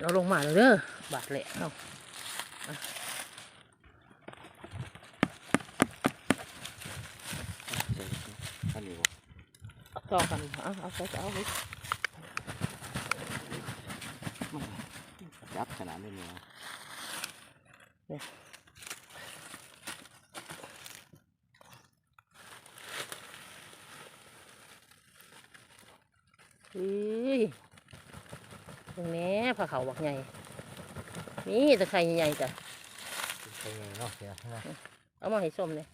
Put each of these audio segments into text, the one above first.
เราลงมาแล้วเด้อบาดแหละเอาต่อกันเอาเอาใส่เอาไว้จับขนาดนี้เนาะเฮ้ยตรงนี้ ผ้าเขาวบักใหญ่นี่ตะไคร้ใหญ่ๆจ้ะเป็นไงเนาะเสียนะเอามาให้ส้มเลย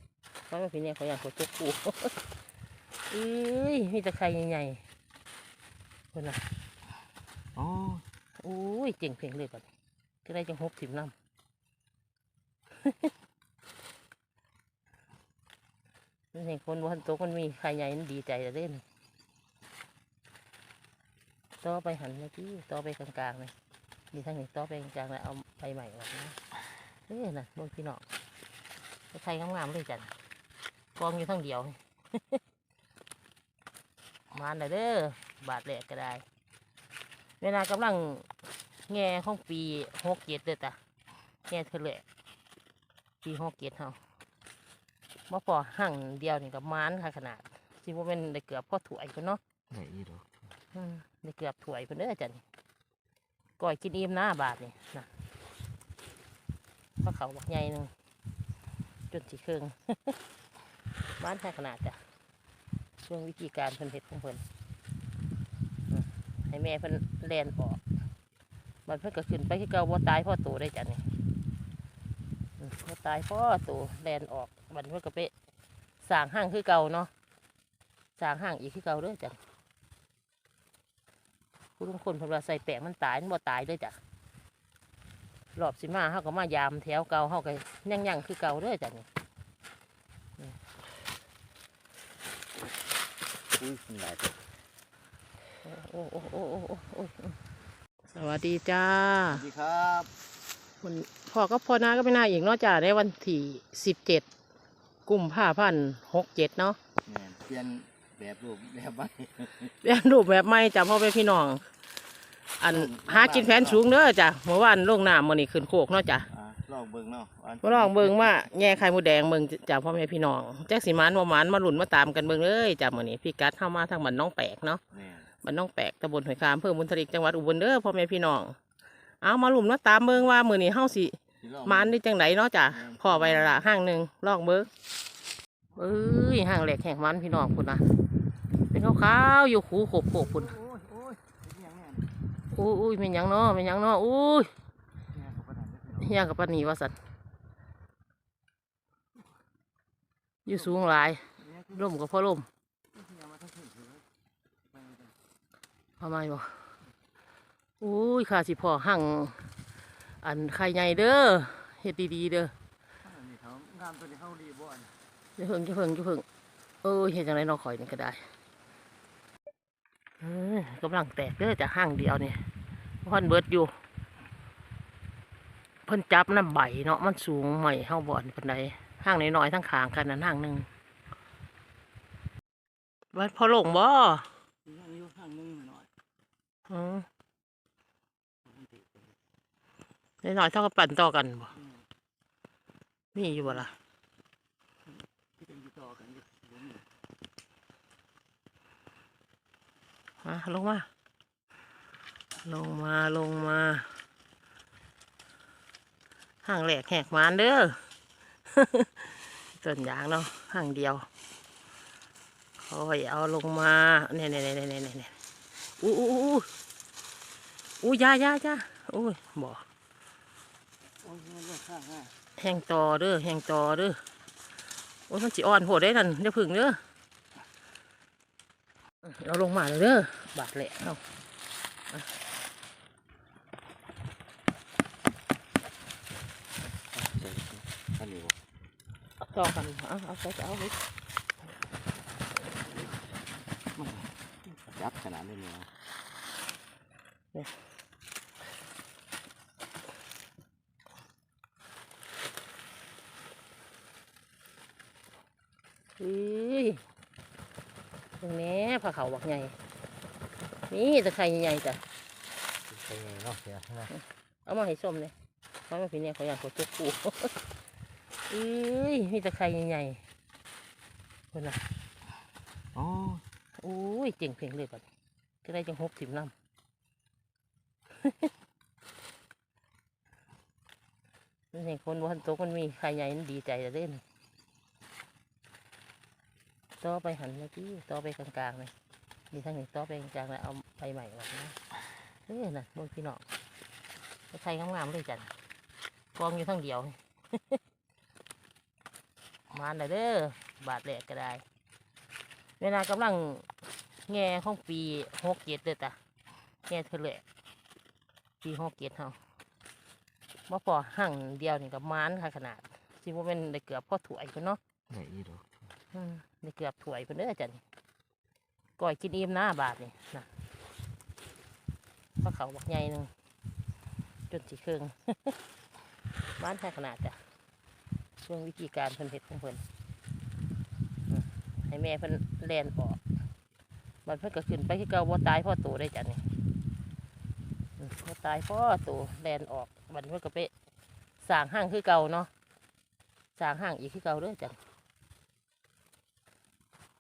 เขามาพี่เนี่ยเขาอยากกดตุกปูเอ้ยมีตะไคร้ใหญ่ๆคนน่ะอ๋อโอ้ยเจ๋งเพ่งเลยก่อนก็ได้จังหกสิบน้ำนี่เห็นคนวันโตวมันมีไข่ใหญ่นั่นดีใจแล้วเล่น ต่อไปหันเลยที่ต่อไปกลางๆเลยมีทางนี้ต่อไปกลางๆแล้วเอาไปใหม่ออกนะเอ้ยนะบนพี่น้องตะไคร้งามๆเลยจันกองอยู่ทั้งเดียวมานเลยเด้อบาทแหลกก็ได้ เวลากำลังแง่ของปีหกเจ็ดเด้อจ้ะแง่เธอเลยปีหกเจ็ดเฮามาพอหั่งเดียวนี่กับมานค่ะขนาดสิว่าเป็นได้เกือบพ่อถวยคนเนาะไหนอีดอก อืมได้เกือบถวยคนเด้อจ้ะนี่ก่อยกินอิ่มหน้าบาทนี่นะพระเขาบักใหญ่หนึ่งจนสีเครื่องบ้านค่ะขนาดจ้ะช่วงวิธีการเพิ่นเห็ดของเพิ่นให้แม่เพิ่นแลนออกมันเพิ่นก็ขึ้นไปที่เก่าบ่ตายพ่อโตได้จ้ะนี่บ่ตายพ่อโตแลนออกมันเพิ่นก็ไปสร้างห้างคือเก่าเนาะสร้างห้างอีกคือเก่าเด้อจ้ะ ผู้ทุกคนเพิ่นว่าใส่แปะมันตายมันบ่ตายเลยจ้ะรอบสิมาเฮาก็มายามแถวเก่าเฮาก็ยังยังๆคือเก่าเด้อจ้ะนี่อุ้ยหลายตัวโอ้โอ้โอ้โอ้โอ้โอ้โอ้สวัสดีจ้าสวัสดีครับมันพ่อก็พ่อนาก็ไม่น่าอีกเนาะจ้าในวันที่สิบเจ็ดกุมภาพันธ์หกเจ็ดเนาะแม่นเปลี่ยน แบบรูปแบบใบเรียนรูปแบบใหม่จ้าพ่อแม่พี่น้อง อันหากินแผนสูงเด้อจ้ะเมื่อวานลงน้ำมันนี่ขึ้นโคกเนาะจ้ะอ่าลองเบิ่งเนาะนมาลองเบิ่งว่าแง่ไข่มดแดงเบิ่งจ้าพ่อแม่พี่น้องแจ็คสีมันบ่หมันมาหลุนมาตามกันเบิ่งเลยจ้ามื้อนี้พี่กัดเข้ามาทางบ้านน้องแปกเนาะแม่นบ้านน้องแปกตำบลหอยคามอำเภอบุญทริกจังหวัดอุบลเด้อพ่อแม่พี่น้อง เอามาหลุมมาตามเบิ่งว่ามื้อนี้เฮาสิสิลองมันได้จังไดเนาะจ้ะพอไว้และละห้างหนึ่งลองเบิกเอ้ยห้างแหลกแห่งมันพี่น้องคุณนะ เป็นขาวๆอยู่คูโขบโขบคุณโอ้ยโอ้ยเป็นหยังแม่นอุ้ยอุ้ยเป็นหยังเนาะเป็นหยังเนาะอุ้ยแม่นเขาประดับได้พี่น้องเฮียกับปานนีว่าสันอยู่สูงหลายแม่คือร่มกับพ่อร่มเฮียมาทั้งคืนเลยไปกันทำไมบ่อุ้ยข้าสิพ่อห้างอันไข่ใหญ่เด้อเฮ็ดดีๆเด้อข้างหลังนี่เขางามตัวนี้เขารีบ่อนจะเพิ่งจะเพิ่งจะเพิ่งเออเฮ็ดจังไดเนาะข่อยนี่ก็ได้เออ กำลังแตกเด้อจากห้างเดียวเนี่ยพันเบิดอยู่ เพิ่นจับน้ำใบเนาะมันสูงใหม่เฮาบ่อนปานใดห้างน้อยๆทั้งขางกันนั่นห้างหนึงวัดพอลงบ่ยังอยู่ข้างหนึงหน่อยอืมน้อยๆเท่ากับปั่นต่อกันบ่มีอยู่บ่ล่ะ ที่เป็นอยู่ต่อกันอยู่บ่มี ฮะลงมา ลงมาลงมาห้างแหลกแหกมานเด้อส่วนยางเนาะห้างเดียวคอยเอาลงมาเนี่ยเนี่ยเนี่ยเนี่ยเนี่ยเนอู้อู้อู้อู้ยายายาอุ้ยบ่แห้งต่อเด้อแห้งต่อเด้อโอ้ยมันสิอ่อนโหดได้นั่นเดี๋ยวพึ่งเด้อ เอาลงมาเลยเด้อบาดแหลกเอาอันนี้บ่ต่อกันเอาเอาใส่เอาไว้จับขนาดนี้เนาะเฮ้ย ตรงนี้ผ้าเขาวบักใหญ่นี่ตะไคร้ใหญ่ๆจ้ะใครเป็นไงเนาะเสียใช่ไหมเอามาให้ส้มเลยเอามาพี่เนี่ยเขาอยากกดจุกปูเอ้ยมีแต่ไข่ใหญ่ๆคนน่ะอ๋อโอ้ยเจ๋งเพ่งเลยก่อนจะได้จังหกสิบน้ำนี่เห็นคนวันโตกมันมีไข่ใหญ่นั่นดีใจจะเล่น ต่อไปหันมาที่ต่อไปกลางๆเลยมีทั้งนี้ต่อไปกลางๆเลยเอาไปใหม่ก่อนนะเอ้ยน่ะบนพี่น้องไข่งามๆเลยจันกองอยู่ทั้งเดียว มาหน่อยเด้อบาทแหลกก็ได้ เวลากำลังแง่ของปีหกเจ็ดเด้อจ้ะแง่เธอเลยปีหกเจ็ดเฮามาพอหั่งเดียวนี่กับมานค่ะขนาดสิว่าเป็นได้เกือบพ่อถวยคนเนาะไหนอีดอก อืมได้เกือบถวยคนเด้อจ้ะนี่ก่อยกินอิ่มหน้าบาทนี่นะพระเขาบักใหญ่หนึ่งจนสีเครื่องบ้านค่ขนาดจ้ะช่วงวิธีการเพิ่นเห็ดของเพิ่นให้แม่เพิ่นแลนออกบัดเพิ่นก็ขึ้นไปที่เก่าบ่ตายพ่อโตได้จ้ะนี่อืมบ่ตายพ่อโตแลนออกบัดเพิ่นก็ไปสร้างห้างคือเก่าเนาะสร้างห้างอีกคือเก่าเด้อจ้ะ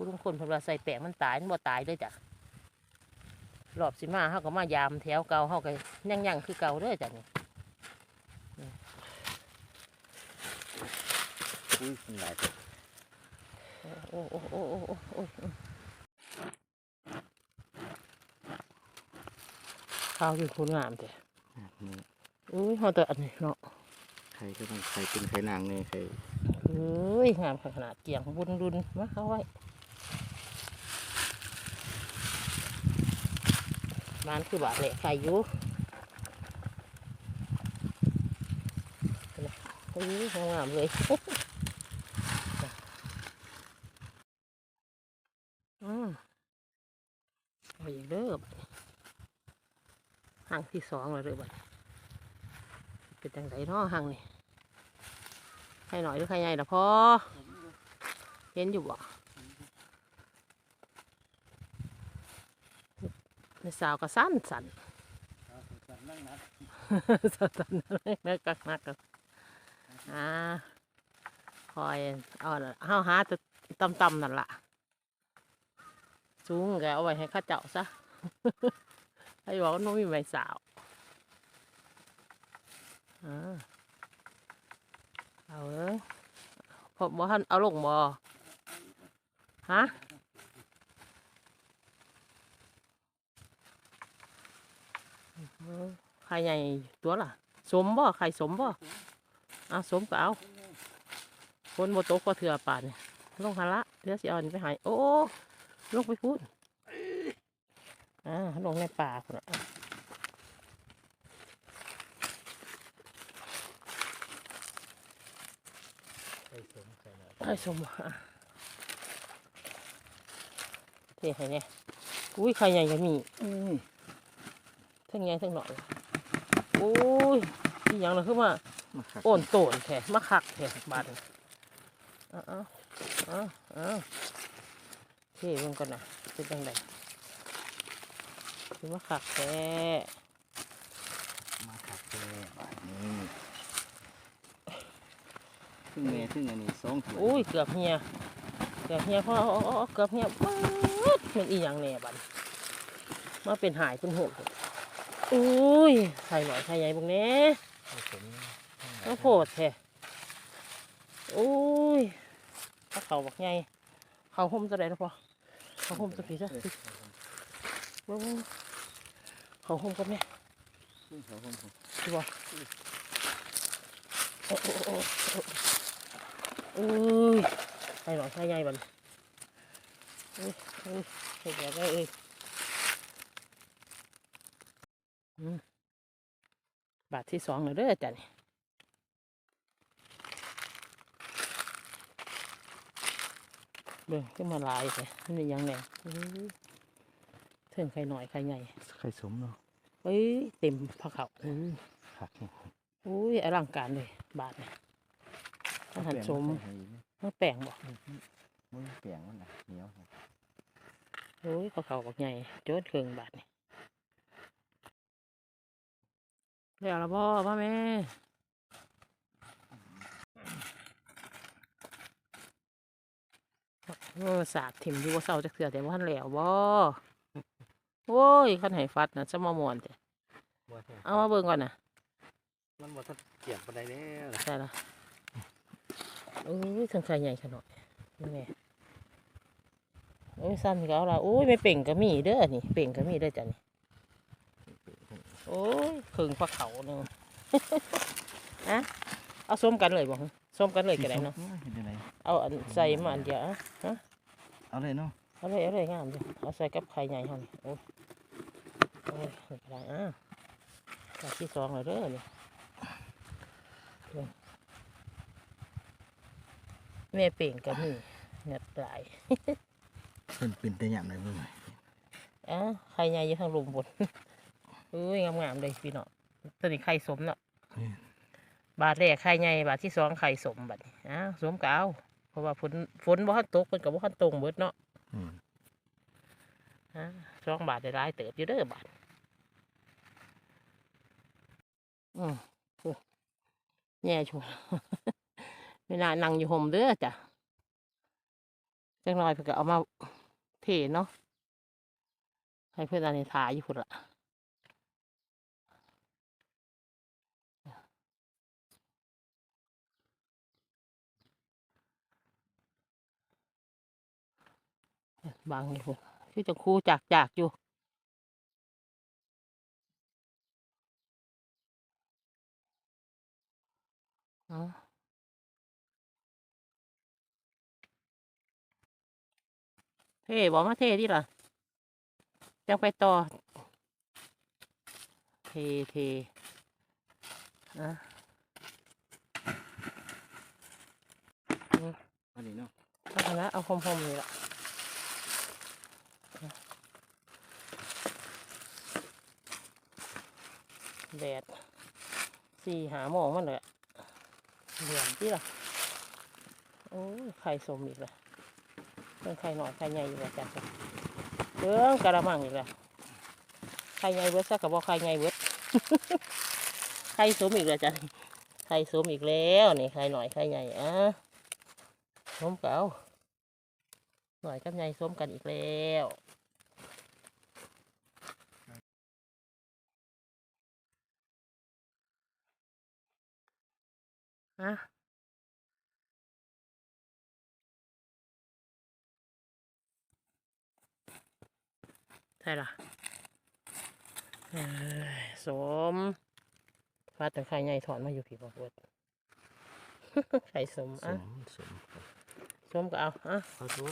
ผู้ทุกคนเพนว่าใส่แปะมันตายมันบ่ตายเลยจ้ะรอบสิมาเฮาก็มายามแถวเก่าเฮาก็ยังยังๆคือเก่าเด้อจ้ะนี่อุ้ยมันหลายโอ้โอ้โอ้โอ้โอ้โอ้ข้าวคือคุณงามแต่อุ้ยเฮาแต่อันนี้เนาะไข่ก็ต้องไข่เป็นไข่นางเนี่ยไข่เอ้ยงามขนาดเกี่ยงบุญรุนมาเข้าไว้ บ้านคือบาแหละไข่อยู่เฮ้ยงามเลยอืมเอาอีกเด้อบัดนี้ห่างที่สองแล้วเด้อบัดเป็นจังไดเนาะห่างนี่ใครหน่อยหรือใครใหญ่ละพอเห็นอยู่บ่ ในสาวก็สั้นสันนั่งนัดสันสันเนื้อกักนักกันอ่าคอยเอาเฮาหาต่ต่ำๆนั่นล่ะสูงแกเอาไว้ให้ข้าเจ้าซะไอ้บอกว่าน้องมีใบสาวอ่าเอาเลยพอบ่ทันเอาลงบ่ฮะเออ ไข่ใหญ่ตัวล่ะ สมบ่ไข่สมบ่อะสมก็เอาคนบ่ตกก็เถื่อป่านนี่ลงหันละเดี๋ยวสิเอาอันไปหายโอ้ลงไปพูดอ่าลงในป่าพุ่นน่ะไข่สมไข่หน่อยไข่สมอะเท่ไข่เนี่ยอุ้ยไข่ใหญ่ก็มีอืม ทั้งใหญ่ทั้งหน่อยโอ้ยอีหยังเลยคือว่ามาขัดโอนโตนแท้มาคักแท้บาดนี้เอ้าวอ้าวอ้าวอ้าวเท่เบิ่งก่อนนะเป็นจังไดคือมาคักแท้มาขัดแค่บาทนี้ซึ่งเมย์ซึ่งอันนี้สองถ้วยอุ้ยเกือบเฮียเกือบเฮียพ่อเอาเอาเอาเกือบเฮียปึ๊ดมันอีหยังแหน่บัดมาเป็นหายเป็นหก อุ้ยไข่หน่อยไข่ใหญ่พวกนี้ไข่สมน้องโพดแท้อุ้ยถ้าเขาบอกไงเขาห่มจะได้แล้วพอเขาห่มจะผีซะบิ่งเขาห่มกับแม่เขาคงสิบ่โอ้โอ้โอ้อุ้ยไข่หน่อยไข่ใหญ่บัดอุ้ยอุ้ยเห็นแบบได้เอ้ยอืม บาทที่สองแล้วเด้อจ้ะนี่เบิ่งขึ้นมาหลายเลยมันเป็นหยังไงเทิงไข่หน่อยไข่ใหญ่ไข่สมเนาะเอ้ยเต็มพะเขาอุ้ยขัดนี่อุ้ยอลังการเลย บาทเนี่ยอาหารสมเมื่อแป้งบอกมึงเปลี่ยนมันนะเหนียวโอ้ยพะเขาบอกใหญ่โจดเครื่องบาทนี่ เดี๋ยวละบ่พ่อแม่โอ้สาดถิ่มอยู่ว่าเศร้าจะเสือแต่ว่าทันแล้วบ่โอ้ยขันให้ฟัดนะจะมาม่วนแต่บ่แท้เอามาเบิ่งก่อนนะมันบ่ทันเกี่ยงปานใดแล้วล่ะใช่ละโอ้ยถึงใครใหญ่ขนาดนี่แม่โอ้ยซ้ำก็เอาละโอ้ยไม่เป่งก็มีเด้อนี่เป่งก็มีเด้อจ้ะนี่โอ้ยครึ่งปลาเขาหนึ่งอะเอาส้มกันเลยบ่ฮะส้มกันเลยก็ได้เนาะเฮ็ดจังได๋เอาอันใส่มาอันเดียวอะฮะเอาเลยเนาะเอาเลยเอาเลยงามจ้ะเอาใส่กับไข่ใหญ่ห้องโอ้ยโอ้ยนี่ก็ได้อะจานที่สองเลยเด้อนี่เบิ่งแม่เป่งก็มีเงือดไหลายเพิ่นเป็นแต่ยามใดเบิ่งอะไข่ใหญ่อยู่ทางลุมบน อุ้ยงามๆเลยพี่เนาะตัวนี้ไข่สมเนาะบาทแรกไข่ใหญ่บาทที่สองไข่สมบัดนี้อ้าวสมก็เอาเพราะว่าฝนฝนบ่ทันตกมันก็บ่ทันตรงเบิดเนาะอืมอะสองบาทได้หลายเติบอยู่เด้อบาทอืมโอ้แย่ชัวเวลานั่งอยู่ห่มเด้อจ้ะจังน้อยเพิ่นก็เอามาเทเนาะให้เพื่อนอันนี้ถ่ายอยู่พุ่นละ บางอยู่พุ่นคือจะคู่จากจากอยู่อ๋อเท่บอกมาเท่ดิล่ะจังไปต่อ เทเทอะอันนี้เนาะเอาคณะเอาคมๆนี่ละ แดดสี่หาโมงมันเลยอเหลี่ยมที่ล่ะโอ้ยไข่สมอีกแล้วเรื่องไข่หน่อยไข่ใหญ่อยู่แล้วจ้ะเรื่องกระมังอีกแล้วไข่ใหญ่เบิดซะกับว่าไข่ใหญ่เบิดไข่สมอีกแล้วจ้ะไข่สมอีกแล้วนี่ไข่หน่อยไข่ใหญ่อะสมเก่าหน่อยกับใหญ่สมกันอีกแล้ว ฮะ ใช่ล่ะเอ้ยสมฟ้าแต่ไข่ใหญ่ถอนมาอยู่ผีบอกเวิดไข่สมสอะมสมสมก็เอาอะเอาตัว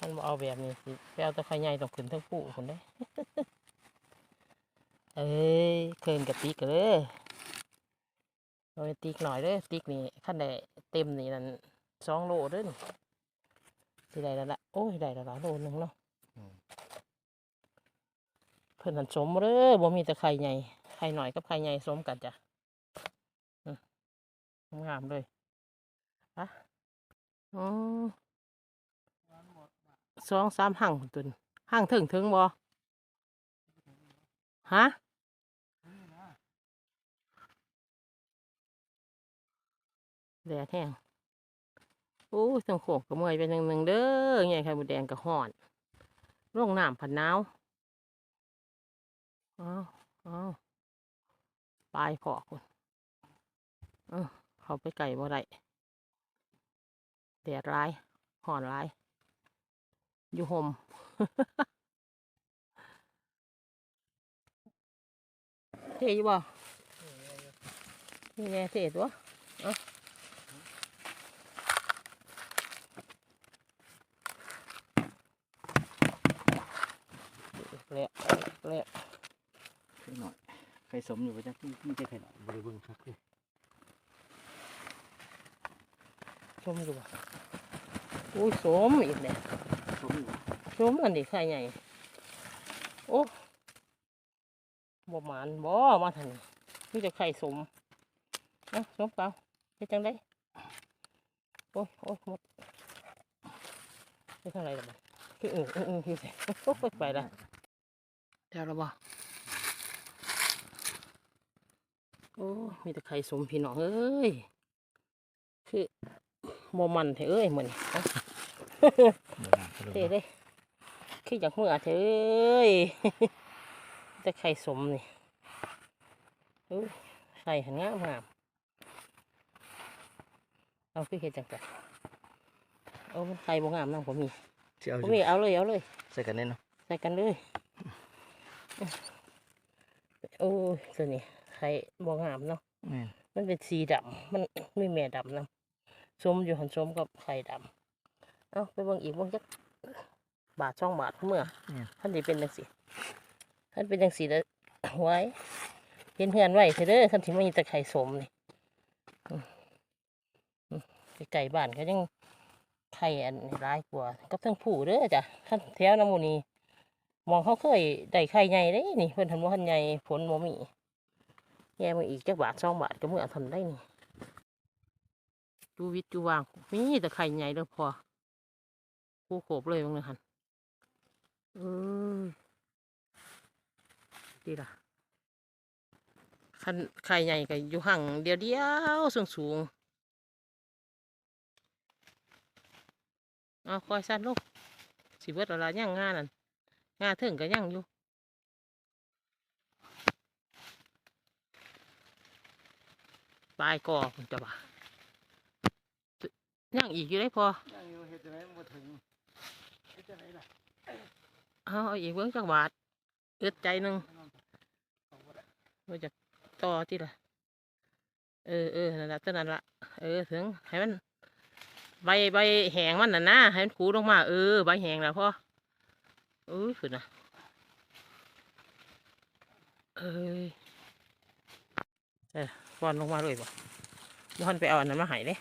มันบ่เอาแบบนี้สิไปเอาแต่ไข่ใหญ่ต้องขึ้นทั้งผู้คนได้เอ้ยเคินกับติ๊กเลย เอาไปติ๊กหน่อยเด้อติ๊กนี่ขั้นได้เต็มนี่นั่นสองโลเด้อนี่ที่ได้แล้วละโอ้ยได้แล้วละโลหนึงเนาะเพิ่นหันสมเด้อบ่มีแต่ไข่ใหญ่ไข่หน่อยกับไข่ใหญ่สมกันจ้ะอืมงามเลยอะอืมสองสามหั่งตุนหั่งถึงถึงบ่ฮะ แดดแห้งโอ้ยต้องโขกกระเมอยไปหนึ่งหนึ่งๆเด้อไงไข่มดแดงกระห่อนร่องน้ำผันหนาวอ้าวอ้าวตายพอคนเออเขาไปไก่บ่ได้แดดร้ายห่อนร้าย อยู่ห่มเท่อยู่บ่นี่แน่เท่ตัวเอาเละเละไข่หน่อยไข่สมอยู่บ่จักมีแต่ไข่หน่อยบ่ได้เบิ่งคักเลยชมดูบ่อุ้ยสมอีกแล้วสมอยู่ชมอันนี้ไข่ใหญ่โอ้บ่หมานบ่มาทันนี่จะไข่สมนะสมเปล่าเฮ็ดจังได้โอ้ยโอ้ยหมดไปทางไหนล่ะบ่คือเออเออเออคือสิโอ้ยไปละ เดี๋ยวเราบ่โอ้ยมีแต่ไข่สมพี่น้องเอ้ย คือโมมันเถอะเอ้ยเหมือนเอาเดี๋ยวน้ำก็ลงเท่เลยคืออยากเมื่อเถอะเอ้ยแต่ไข่สมนี่เอ้ยไข่หันงามงามเอาคือเห็ดจังไงเอามันไข่บ่งามนั่งผมมีสิเอาผมมีเอาเลยเอาเลย ใส่กันแน่เนาะใส่กันเลย โอ้ยตัวนี้ไข่บ่งามเนาะแม่นมันเป็นสีดำมันไม่แม่ดำนะส้มอยู่หันส้มกับไข่ดำเอาไปเบิ่งอีกเบิ่งจักบาทช่องบาทเมื่อแม่นท่านนี้เป็นจังสีท่านเป็นจังสีแล้วไว้เห็นเพื่อนไว้เถอะเด้อท่านที่มีแต่ไข่สมนี่อืมอืมไก่บ้านก็ยังไข่อันนี้ร้ายกว่ากับทั้งผู้เด้อจ้ะท่านแถวน้ำหมูนี มองเขาเคยได้ไข่ใหญ่เด้นี่เพิ่นทำว่าทันใหญ่ผลบ่มีแย่มาอีกจักบาทสองบาทก็เมื่อทำได้นี่ดูวิทย์ดูวางมีแต่ไข่ใหญ่เด้อพอคู่โขบเลยมึงเลยหันเออดีล่ะคันไข่ใหญ่ก็อยู่ห่างเดียวเดียวสูงสูงเอาคอยสั้นลูกสิเบิดเวลาย่างงานนั่น งานถึงก็ย่างอยู่ปลายกอมันจะบ่าย่างอีกอยู่ได้พอยังอยู่เฮ็ดจังได๋บ่ถึงเฮ็ดจังได๋ล่ะเอาเอาอีกเบิ้งจักบาทอึดใจหนึ่งว่าจะต่อที่ละเออเออนั่นละตัวนั้นละเออถึงให้มันใบใบแหงมันน่ะนะให้มันขูลงมาเออใบแหงแล้วพ่อ เอ้ยฝืนนะเอ้ยเออฟอนลงมาเลยบ่ย้อนไปเอาอันนั้นมาหายเลย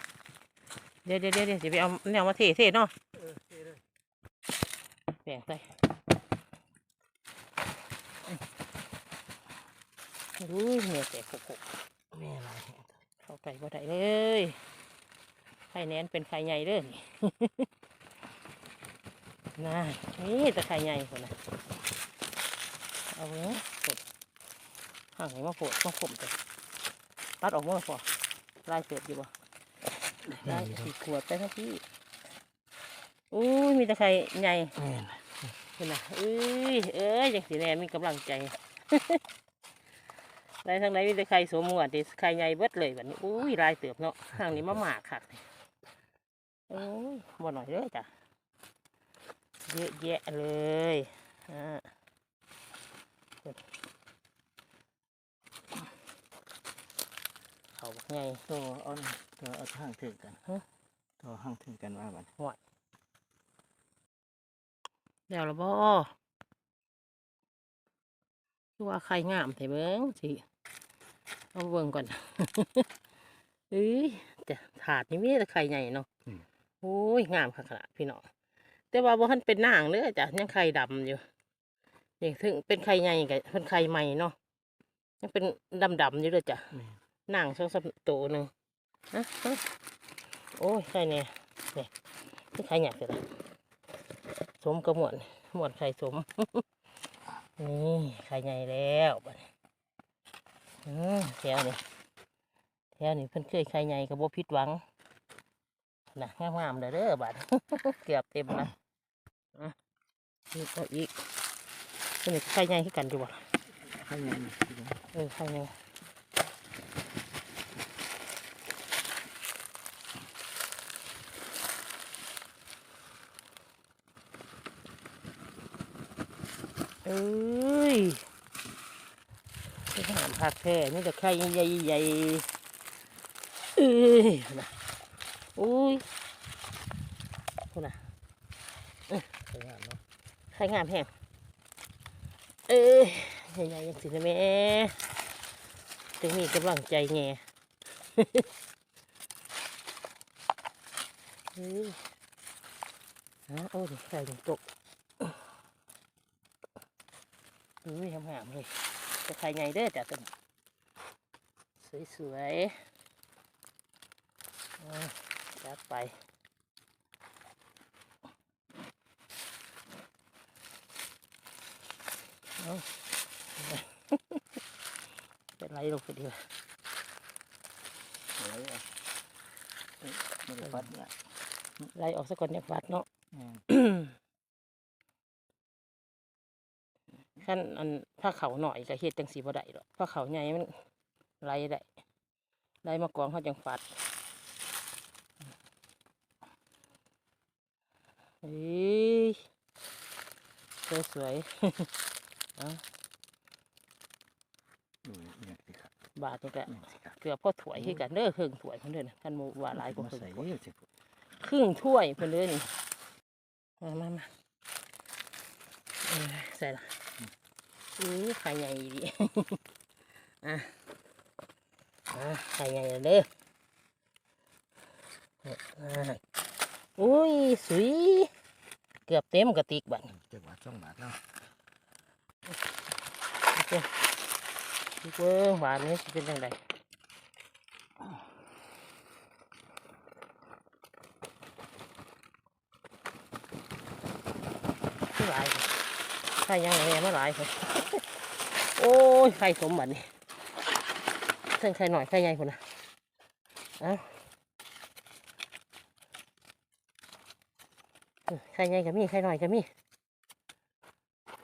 เดี๋ยวเดี๋ยวเดี๋ยวเดี๋ยวสิไปเอาแนวมาเทเทเนาะเออเทเลยแบ่งไปอุ้ยเหนื่อยแต่หกหกแม่อะไรเข้าไปบ่ได้เลยไข่แนนเป็นไข่ใหญ่เด้อ นี่น่านี่แต่ไข่ใหญ่คนน่ะเอาเนี้ยปดห่างไหนมาปดมาผมแต่ปัดออกมาพอลายเสืออยู่บ่ลายสีขวดไปทั้งที่อุ้ยมีแต่ไข่ใหญ่แม่นเห็นนะเอ้ยเอ้ยยังสีแนนมีกำลังใจได้ทางไหนมีแต่ไข่สมหมวดดิไข่ใหญ่เบิดเลยแบบนี้อุ้ยลายเติบเนาะทางนี้มาหมากค่ะโอ้ยบ่หน่อยเลยจ้ะ เยอะแยะเลยอ่าเขาบอกไงตัวเอ่อนตัวเอาทางถึงกันฮะตัวห้างถึงกันว่าบัดแล้วละบ่คือว่าไข่งามแต่เบิ้งสิเอาเบิ่งก่อนเอ้ยแต่ถาดนี่มีแต่ไข่ใหญ่เนาะโอ้ยงามค่ะขนาดพี่น้อง แต่ว่าบ่ทันเป็นนางเลยจ้ะยังไข่ดำอยู่นี่ถึงเป็นไข่ใหญ่กับเป็นไข่ใหม่เนาะยังเป็นดำๆอยู่เลยจ้ะแม่นนางสองสามตัวหนึ่งนะฮะโอ้ยไข่เนี่ยเนี่ยนี่ไข่หยาบเลยละสมกระหมวนหมวนไข่สมนี่ไข่ใหญ่แล้วบัดนี้อืมแถวนี้แถวนี้เพิ่นเคยไข่ใหญ่กับบ่ผิดหวังนะงามๆเลยเด้อบัดเกือบเต็มนะอะ นี่ก็อีกนี่ไข่ใหญ่คือกันอยู่บ่ล่ะข้างในนี่เออไข่ใหญ่เอ้ยไปหามผักแท้นี่แต่ไข่ใหญ่ๆเอ้ยนะอุ้ยคุณน่ะ สวยงามเนาะ ไข่งามแห้งเอ้ยใหญ่ๆยังสินะแม่จึงมีกำลังใจแง่เฮ้ยฮะโอ้ยไข่ถึงตกอุ้ยงามๆเลยจะไข่ใหญ่เด้อจ้ะตัวสวยๆจัดไป เอาเป็นไรลงไปดีกว่าไรอะไม่ได้ฟัดเนี่ยไล่ออกซะก่อนเนี่ยฟัดเนาะแม่นขั้นอันผ้าเขาวหน่อยก็เฮ็ดจังสีบ่ได้หรอกผ้าเขาวใหญ่มันไล่ได้ไล่มากองเขาจังฟัดเฮ้ยสวยๆเอาดูเนี่ยสิครับบาทนี่ก็เนี่ยสิครับเกือบพอถวยคือกันเด้อครึ่งถ้วยเพิ่นเด้อนะท่านหมูว่าหลายกว่ามาครึ่งใส่ถ้วยเยอะสิพุ่นครึ่งถ้วยเพิ่นเด้อนี่มามามาเออใส่ละอือไข่ใหญ่ดี อะอะไข่ใหญ่เด้ออะอุ้ยสวยเกือบเต็มกระติกบัด จังหวัดสองบาทเนาะดู เบิ่งบาทนี้สิเป็นจังไดคือหลายใช่ยังไงมาหลายค่ะโอ้ยไข่สมบัตินี่เส้นไข่หน่อยไข่ใหญ่คนนะเอ้าเออไข่ใหญ่ก็มีไข่หน่อยก็มี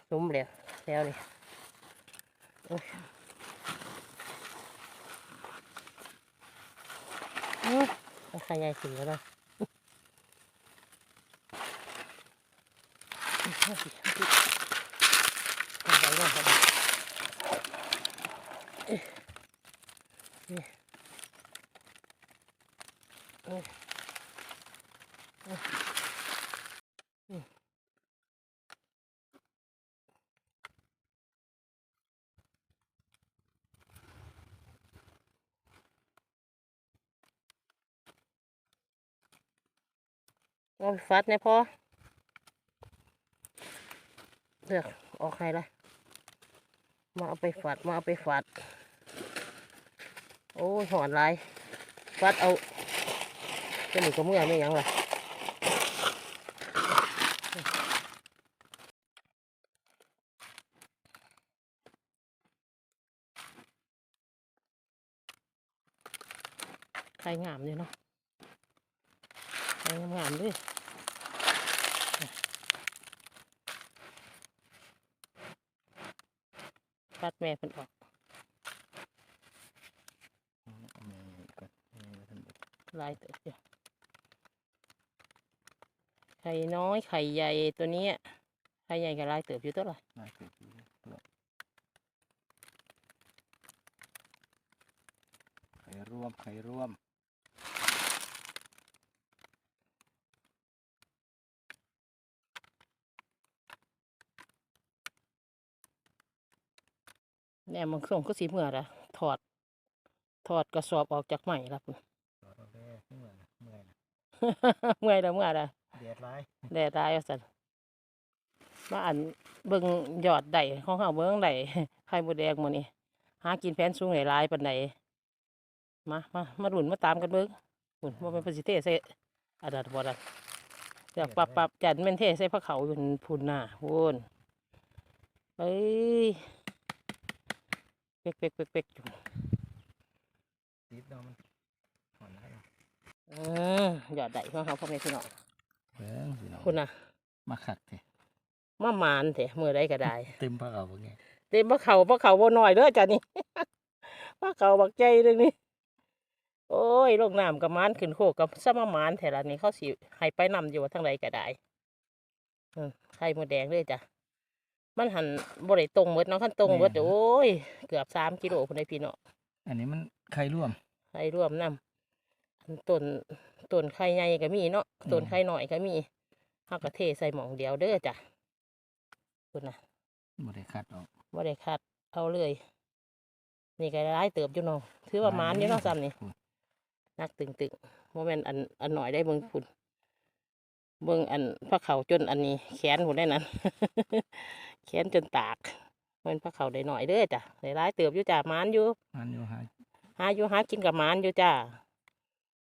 สมแล้วแล้วนี่ โอ้ยอื้อเอาไข่ใหญ่ถึงแล้วนะเอาสิเอาสิเอาไปก่อนเอาไป เอาไปฟัดเนี่ยพ่อเลือกออกใครละมาเอาไปฝัดมาเอาไปฝัด โอ้ยหอนลายฟัดเอาจะหนีก็เมื่อยไม่ยังล่ะใครงามเลยเนาะใครงามด้วย ฟัดแม่เพิ่นออกเอาแม่ก่อนแม่ไว้ท่านเบิดลายเติบอยู่ไข่น้อยไข่ใหญ่ตัวเนี้ยไข่ใหญ่กับลายเติบอยู่ตัวละน่าเกิดอยู่ตัวไข่ร่วมไข่ร่วม แหนมมันส่งก็สีเมื่อละถอด ถอดกระสอบออกจากใหม่ละพุ่นรอเราแรกเมื่อยนะเมื่อยนะเมื่อยแล้วเมื่อยละแดดร้ายแดดตายเอาสันมาอันเบิ่งยอดไดของเขาเบิ่งไดไข่มดแดงหมื้นี้หากินแผนสูงหลายๆปานใดมามามาหลุนมาตามกันเบิ่งหุ่นว่าเป็นประสิเทใส่อันนั้นบ่ดันเดี๋ยวปรับปรับจันแม่นเทใส่พระเขาอยู่พุ่นหน้าพุ่นเอ้ยเป็กเป็กเป็กเป็กอยู่ติดเนาะมันหอนร้ายเนาะอืมยอดไดของเขาพ่อแม่พี่น้องเบิ้งสิเนาะคุณน่ะมาขัดเถอะมามานเถอะมือใดก็ได้ เต็มพระเอาบ่ไงเต็มพระเขาพระเขาบ่น้อยเด้อจ้ะนี่พระเขาบักใจเรื่องนี้โอ้ยลงน้ำกับมานขึ้นโคกกับสมามานแถวนี้เขาสิให้ไปนำอยู่ว่าทางใดก็ได้อืมไข่มดแดงเลยจ้ะ มันหันบ่ได้ตรงเบิดเนาะคันตรงเบิดโอ้ยเกือบสามกิโลพุ่นได้พี่เนาะอันนี้มันไข่ร่วมไข่รวมนำอันต้นต้นไข่ใหญ่ก็มีเนาะต้นไข่น้อยก็มีเฮาก็เทใส่หม้องเดียวเด้อจ้ะคุณน่ะบ่ได้คัดออกบ่ได้คัดเอาเลย นี่ก็ร้ายเติบอยู่เนาะถือว่าหมานอยู่เนาะซ้ำนี่พูดนักตึงตึงโมเมนอันอันหน่อยได้เบิ่งพุ่น เบิ่งอันพระเขาจนอันนี้ แขนหุ่นได้นั้น แขนจนตากมันพระเขาได้หน่อยเด้อจ้ะได้ร้ายเติบอยู่จ้ะหมานอยู่มันอยู่หาหาอยู่หากินกับหมานอยู่จ้า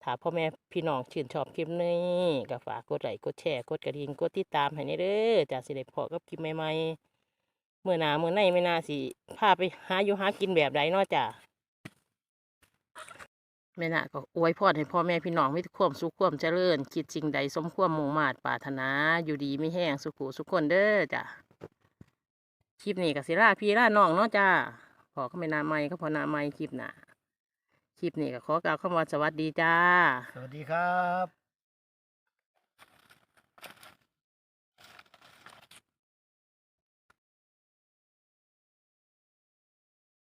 ถ้าพ่อแม่พี่น้องชื่นชอบคลิปนี้ก็ฝากกดไลค์กดแชร์กดกระดิ่งกดติดตามให้ในเด้อจ้าสิได้พอกับคลิปใหม่ๆเมื่อหนาเมื่อในไม่นาสิพาไปหาอยู่หากินแบบใดเนาะจ้า แม่น่ะก็อวยพรให้พ่อแม่พี่น้องมีแต่ความสุขความเจริญ คิดจริงใดสมความมุ่งมาดปรารถนา อยู่ดีไม่แห้งสุขสุขคนเด้อจ้ะคลิปนี้กับศิลาพี่ลาน้องเนาะจ้าพอก็ไม่นาไม่ก็พอนาไม่คลิปหน้าคลิปนี้ก็ขอกล่าวคำว่าสวัสดีจ้า สวัสดีครับ